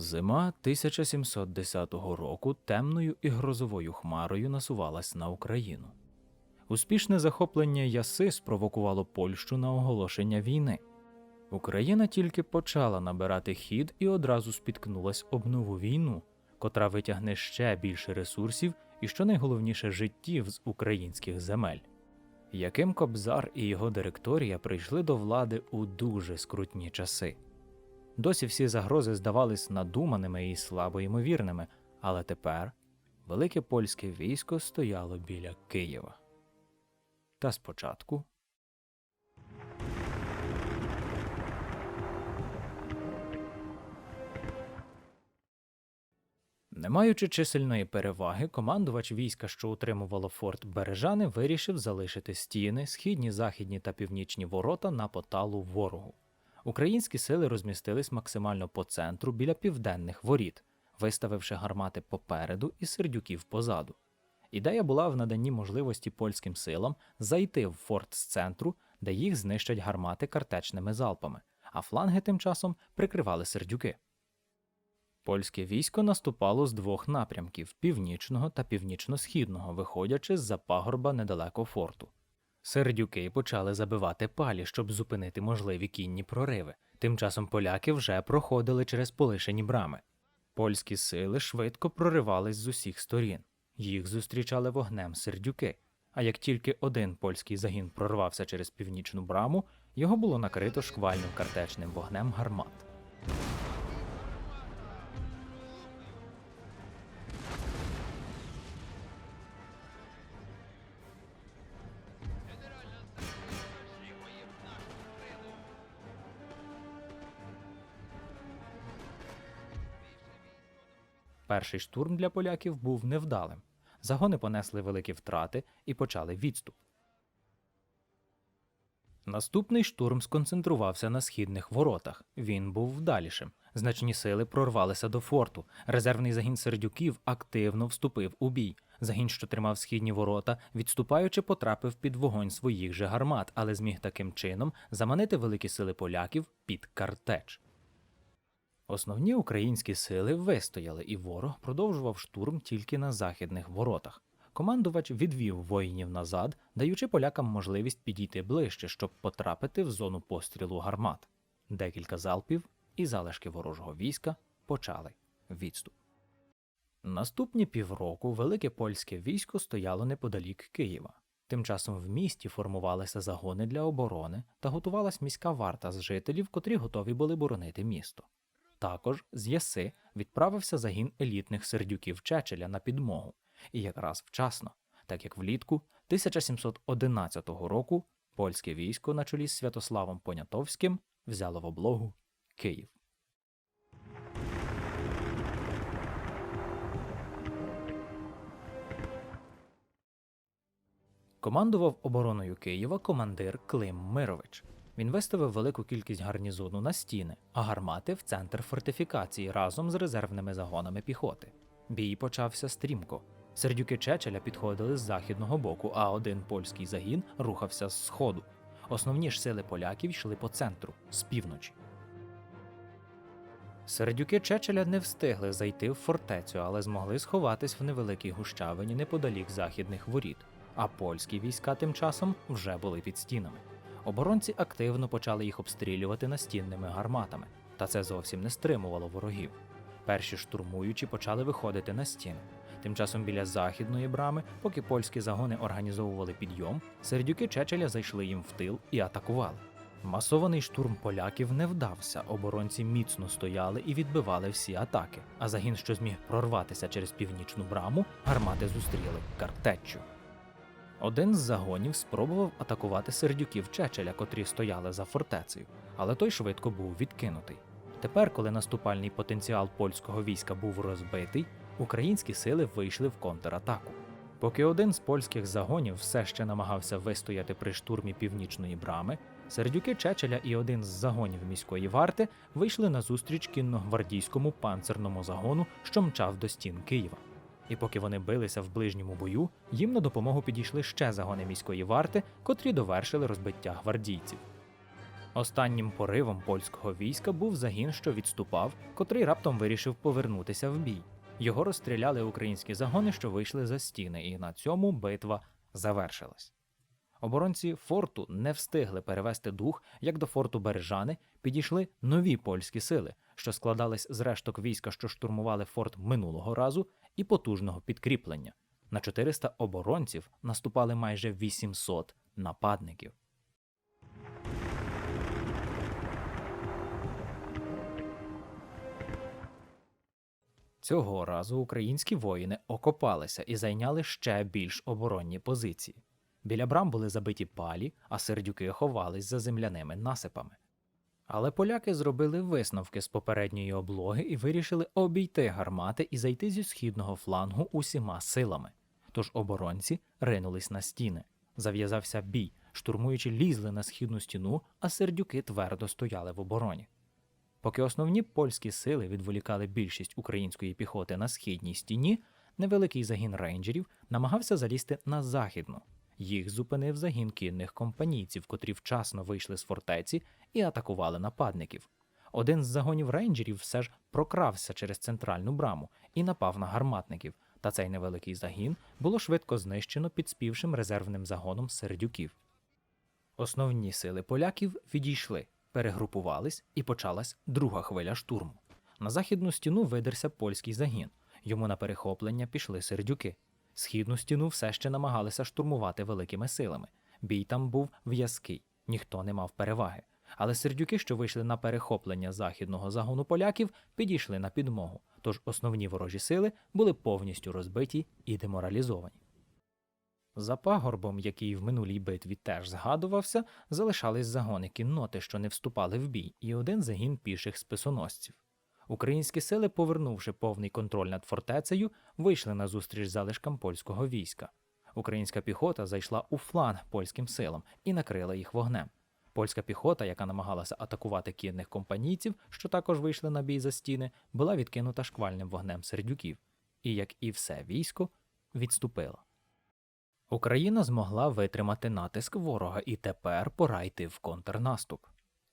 Зима 1710 року темною і грозовою хмарою насувалась на Україну. Успішне захоплення Яси спровокувало Польщу на оголошення війни. Україна тільки почала набирати хід і одразу спіткнулась об нову війну, котра витягне ще більше ресурсів і, що найголовніше, життів з українських земель. Яким Кобзар і його директорія прийшли до влади у дуже скрутні часи. Досі всі загрози здавались надуманими і слабо ймовірними, але тепер велике польське військо стояло біля Києва. Та спочатку Не маючи чисельної переваги, командувач війська, що утримувало форт Бережани, вирішив залишити стіни, східні, західні та північні ворота на поталу ворогу. Українські сили розмістились максимально по центру біля південних воріт, виставивши гармати попереду і сердюків позаду. Ідея була в наданні можливості польським силам зайти в форт з центру, де їх знищать гармати картечними залпами, а фланги тим часом прикривали сердюки. Польське військо наступало з двох напрямків північного та північно-східного, виходячи з-за пагорба недалеко форту. Сердюки почали забивати палі, щоб зупинити можливі кінні прориви. Тим часом поляки вже проходили через полишені брами. Польські сили швидко проривались з усіх сторін. Їх зустрічали вогнем сердюки. А як тільки один польський загін прорвався через північну браму, його було накрито шквальним картечним вогнем гармат. Перший штурм для поляків був невдалим. Загони понесли великі втрати і почали відступ. Наступний штурм сконцентрувався на східних воротах. Він був вдалішим. Значні сили прорвалися до форту. Резервний загін сердюків активно вступив у бій. Загін, що тримав східні ворота, відступаючи, потрапив під вогонь своїх же гармат, але зміг таким чином заманити великі сили поляків під картеч. Основні українські сили вистояли, і ворог продовжував штурм тільки на західних воротах. Командувач відвів воїнів назад, даючи полякам можливість підійти ближче, щоб потрапити в зону пострілу гармат. Декілька залпів і залишки ворожого війська почали відступ. Наступні півроку велике польське військо стояло неподалік Києва. Тим часом в місті формувалися загони для оборони та готувалась міська варта з жителів, котрі готові були боронити місто. Також з Яси відправився загін елітних сердюків Чечеля на підмогу, і якраз вчасно, так як влітку 1711 року польське військо на чолі з Святославом Понятовським взяло в облогу Київ. Командував обороною Києва командир Клим Мирович. Він виставив велику кількість гарнізону на стіни, а гармати в центр фортифікації разом з резервними загонами піхоти. Бій почався стрімко. Сердюки Чечеля підходили з західного боку, а один польський загін рухався з сходу. Основні ж сили поляків йшли по центру з півночі. Сердюки Чечеля не встигли зайти в фортецю, але змогли сховатись в невеликій гущавині неподалік західних воріт. А польські війська тим часом вже були під стінами. Оборонці активно почали їх обстрілювати настінними гарматами, та це зовсім не стримувало ворогів. Перші штурмуючі почали виходити на стіни. Тим часом біля західної брами, поки польські загони організовували підйом, сердюки Чечеля зайшли їм в тил і атакували. Масований штурм поляків не вдався, оборонці міцно стояли і відбивали всі атаки. А загін, що зміг прорватися через північну браму, гармати зустріли картеччю. Один з загонів спробував атакувати сердюків Чечеля, котрі стояли за фортецею, але той швидко був відкинутий. Тепер, коли наступальний потенціал польського війська був розбитий, українські сили вийшли в контратаку. Поки один з польських загонів все ще намагався вистояти при штурмі північної брами, сердюки Чечеля і один з загонів міської варти вийшли на зустріч кінногвардійському панцерному загону, що мчав до стін Києва. І поки вони билися в ближньому бою, їм на допомогу підійшли ще загони міської варти, котрі довершили розбиття гвардійців. Останнім поривом польського війська був загін, що відступав, котрий раптом вирішив повернутися в бій. Його розстріляли українські загони, що вийшли за стіни, і на цьому битва завершилась. Оборонці форту не встигли перевести дух, як до форту Бережани підійшли нові польські сили, що складались з решток війська, що штурмували форт минулого разу, і потужного підкріплення. На 400 оборонців наступали майже 800 нападників. Цього разу українські воїни окопалися і зайняли ще більш оборонні позиції. Біля брам були забиті палі, а сердюки ховались за земляними насипами. Але поляки зробили висновки з попередньої облоги і вирішили обійти гармати і зайти зі східного флангу усіма силами. Тож оборонці ринулись на стіни. Зав'язався бій, штурмуючи лізли на східну стіну, а сердюки твердо стояли в обороні. Поки основні польські сили відволікали більшість української піхоти на східній стіні, невеликий загін рейнджерів намагався залізти на західну. Їх зупинив загін кінних компанійців, котрі вчасно вийшли з фортеці і атакували нападників. Один з загонів рейнджерів все ж прокрався через центральну браму і напав на гарматників, та цей невеликий загін було швидко знищено підспівшим резервним загоном сердюків. Основні сили поляків відійшли, перегрупувались і почалась друга хвиля штурму. На західну стіну видерся польський загін. Йому на перехоплення пішли сердюки. Східну стіну все ще намагалися штурмувати великими силами. Бій там був в'язкий, ніхто не мав переваги. Але сердюки, що вийшли на перехоплення західного загону поляків, підійшли на підмогу, тож основні ворожі сили були повністю розбиті і деморалізовані. За пагорбом, який в минулій битві теж згадувався, залишались загони кінноти, що не вступали в бій, і один загін піших списоносців. Українські сили, повернувши повний контроль над фортецею, вийшли на зустріч залишкам польського війська. Українська піхота зайшла у фланг польським силам і накрила їх вогнем. Польська піхота, яка намагалася атакувати кінних компанійців, що також вийшли на бій за стіни, була відкинута шквальним вогнем сердюків, і, як і все військо, відступила. Україна змогла витримати натиск ворога і тепер пора йти в контрнаступ.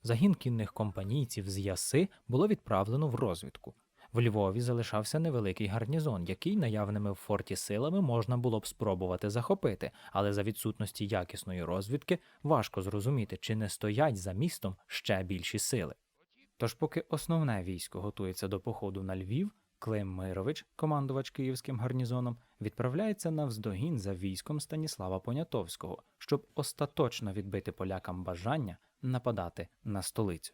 Загін кінних компанійців з Яси було відправлено в розвідку. В Львові залишався невеликий гарнізон, який наявними в форті силами можна було б спробувати захопити, але за відсутності якісної розвідки важко зрозуміти, чи не стоять за містом ще більші сили. Тож, поки основне військо готується до походу на Львів, Клим Мирович, командувач київським гарнізоном, відправляється навздогін за військом Станіслава Понятовського, щоб остаточно відбити полякам бажання нападати на столицю.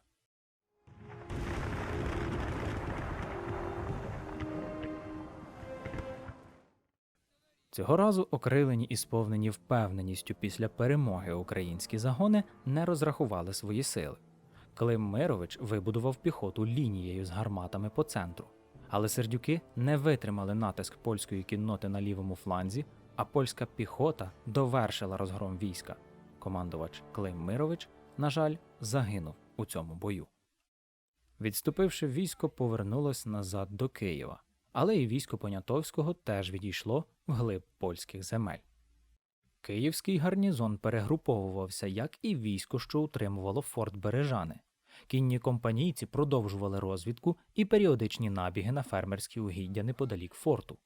Цього разу окрилені і сповнені впевненістю після перемоги українські загони не розрахували свої сили. Клим Мирович вибудував піхоту лінією з гарматами по центру, але сердюки не витримали натиск польської кінноти на лівому фланзі, а польська піхота довершила розгром війська. Командувач Клим Мирович, на жаль, загинув у цьому бою. Відступивши військо, повернулось назад до Києва, але і військо Понятовського теж відійшло вглиб польських земель. Київський гарнізон перегруповувався, як і військо, що утримувало форт Бережани. Кінні компанійці продовжували розвідку і періодичні набіги на фермерські угіддя неподалік форту.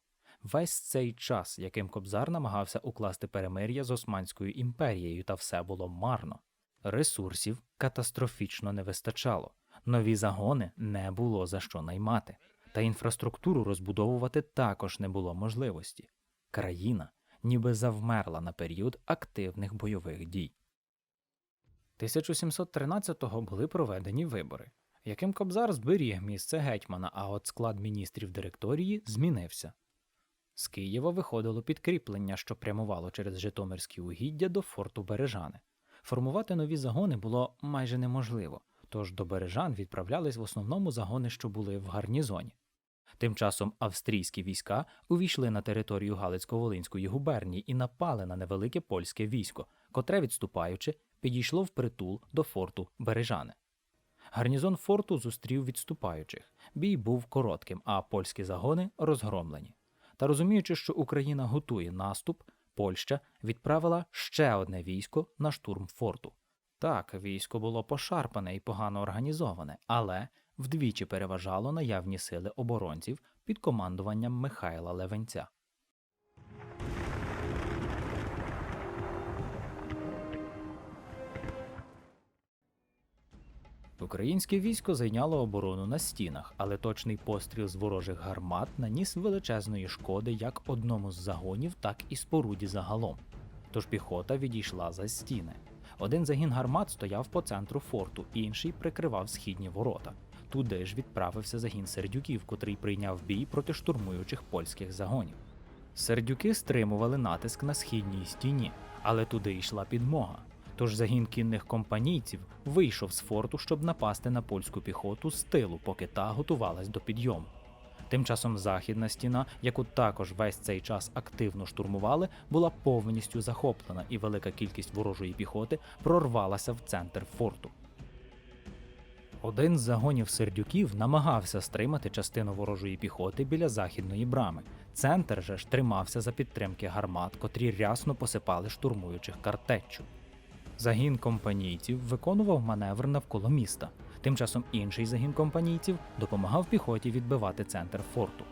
Весь цей час, яким Кобзар намагався укласти перемир'я з Османською імперією, та все було марно. Ресурсів катастрофічно не вистачало, нові загони не було за що наймати, та інфраструктуру розбудовувати також не було можливості. Країна ніби завмерла на період активних бойових дій. 1713-го були проведені вибори, яким Кобзар зберіг місце гетьмана, а от склад міністрів директорії змінився. З Києва виходило підкріплення, що прямувало через Житомирські угіддя до форту Бережани. Формувати нові загони було майже неможливо, тож до Бережан відправлялись в основному загони, що були в гарнізоні. Тим часом австрійські війська увійшли на територію Галицько-Волинської губернії і напали на невелике польське військо, котре, відступаючи, підійшло впритул до форту Бережани. Гарнізон форту зустрів відступаючих. Бій був коротким, а польські загони розгромлені. Та розуміючи, що Україна готує наступ, Польща відправила ще одне військо на штурм форту. Так, військо було пошарпане і погано організоване, але вдвічі переважало наявні сили оборонців під командуванням Михайла Левенця. Українське військо зайняло оборону на стінах, але точний постріл з ворожих гармат наніс величезної шкоди як одному з загонів, так і споруді загалом. Тож піхота відійшла за стіни. Один загін гармат стояв по центру форту, інший прикривав східні ворота. Туди ж відправився загін сердюків, котрий прийняв бій проти штурмуючих польських загонів. Сердюки стримували натиск на східній стіні, але туди йшла підмога. Тож загін кінних компанійців вийшов з форту, щоб напасти на польську піхоту з тилу, поки та готувалась до підйому. Тим часом західна стіна, яку також весь цей час активно штурмували, була повністю захоплена, і велика кількість ворожої піхоти прорвалася в центр форту. Один з загонів сердюків намагався стримати частину ворожої піхоти біля західної брами. Центр же ж тримався за підтримки гармат, котрі рясно посипали штурмуючих картеччю. Загін компанійців виконував маневр навколо міста. Тим часом інший загін компанійців допомагав піхоті відбивати центр форту.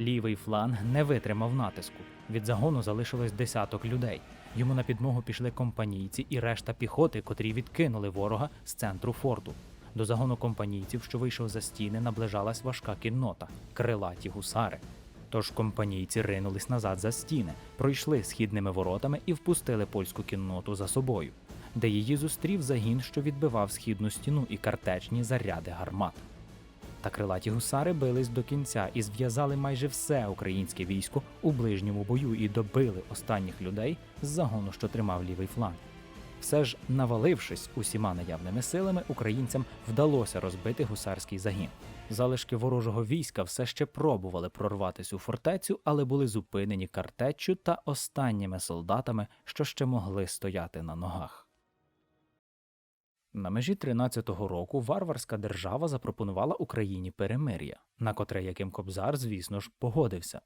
Лівий фланг не витримав натиску. Від загону залишилось десяток людей. Йому на підмогу пішли компанійці і решта піхоти, котрі відкинули ворога з центру форту. До загону компанійців, що вийшов за стіни, наближалась важка кіннота крилаті гусари. Тож компанійці ринулись назад за стіни, пройшли східними воротами і впустили польську кінноту за собою, де її зустрів загін, що відбивав східну стіну і картечні заряди гармат. Та крилаті гусари бились до кінця і зв'язали майже все українське військо у ближньому бою і добили останніх людей з загону, що тримав лівий фланг. Все ж, навалившись усіма наявними силами, українцям вдалося розбити гусарський загін. Залишки ворожого війська все ще пробували прорватися у фортецю, але були зупинені картеччю та останніми солдатами, що ще могли стояти на ногах. На межі 13-го року варварська держава запропонувала Україні перемир'я, на котре яким Кобзар, звісно ж, погодився.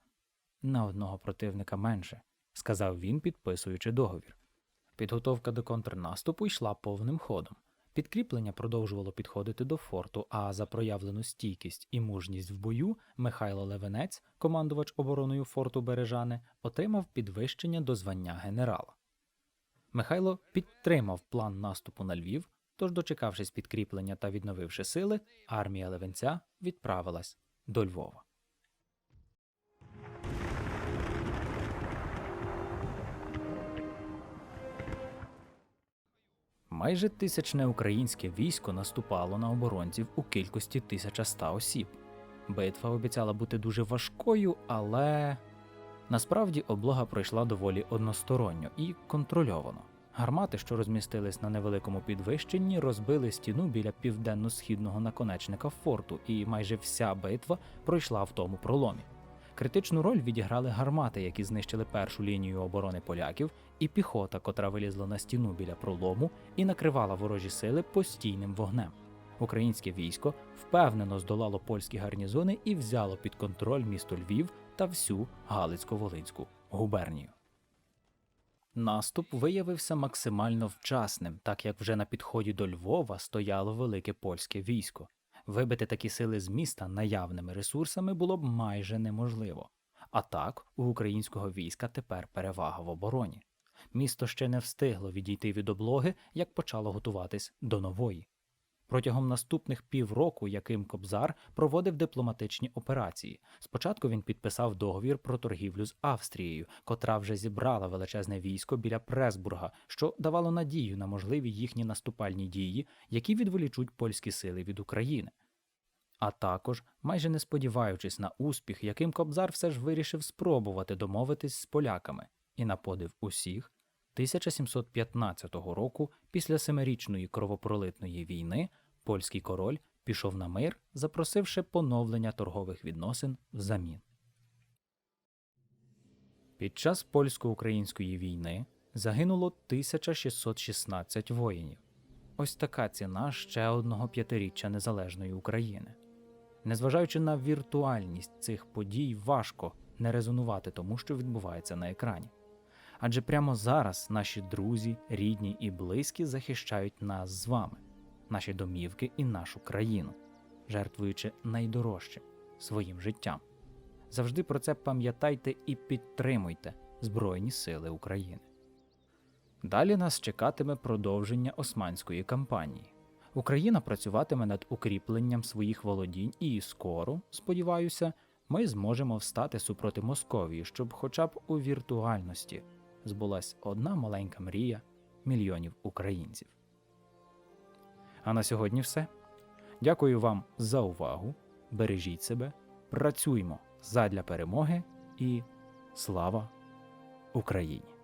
На одного противника менше, сказав він, підписуючи договір. Підготовка до контрнаступу йшла повним ходом. Підкріплення продовжувало підходити до форту, а за проявлену стійкість і мужність в бою Михайло Левенець, командувач обороною форту Бережани, отримав підвищення до звання генерала. Михайло підтримав план наступу на Львів, тож, дочекавшись підкріплення та відновивши сили, армія Левенця відправилась до Львова. Майже тисячне українське військо наступало на оборонців у кількості 1100 осіб. Битва обіцяла бути дуже важкою, але насправді облога пройшла доволі односторонньо і контрольовано. Гармати, що розмістились на невеликому підвищенні, розбили стіну біля південно-східного наконечника форту, і майже вся битва пройшла в тому проломі. Критичну роль відіграли гармати, які знищили першу лінію оборони поляків, і піхота, котра вилізла на стіну біля пролому і накривала ворожі сили постійним вогнем. Українське військо впевнено здолало польські гарнізони і взяло під контроль місто Львів та всю Галицько-Волинську губернію. Наступ виявився максимально вчасним, так як вже на підході до Львова стояло велике польське військо. Вибити такі сили з міста наявними ресурсами було б майже неможливо. А так, у українського війська тепер перевага в обороні. Місто ще не встигло відійти від облоги, як почало готуватись до нової. Протягом наступних півроку Яким Кобзар проводив дипломатичні операції. Спочатку він підписав договір про торгівлю з Австрією, котра вже зібрала величезне військо біля Пресбурга, що давало надію на можливі їхні наступальні дії, які відволічуть польські сили від України. А також, майже не сподіваючись на успіх, Яким Кобзар все ж вирішив спробувати домовитись з поляками, і на подив усіх 1715 року, після семирічної кровопролитної війни, польський король пішов на мир, запросивши поновлення торгових відносин взамін. Під час польсько-української війни загинуло 1616 воїнів. Ось така ціна ще одного п'ятиріччя незалежної України. Незважаючи на віртуальність цих подій, важко не резонувати тому, що відбувається на екрані. Адже прямо зараз наші друзі, рідні і близькі захищають нас з вами, наші домівки і нашу країну, жертвуючи найдорожчим своїм життям. Завжди про це пам'ятайте і підтримуйте Збройні Сили України. Далі нас чекатиме продовження османської кампанії. Україна працюватиме над укріпленням своїх володінь, і скоро, сподіваюся, ми зможемо встати супроти Московії, щоб хоча б у віртуальності збулась одна маленька мрія мільйонів українців. А на сьогодні все. Дякую вам за увагу. Бережіть себе, працюймо задля перемоги і слава Україні!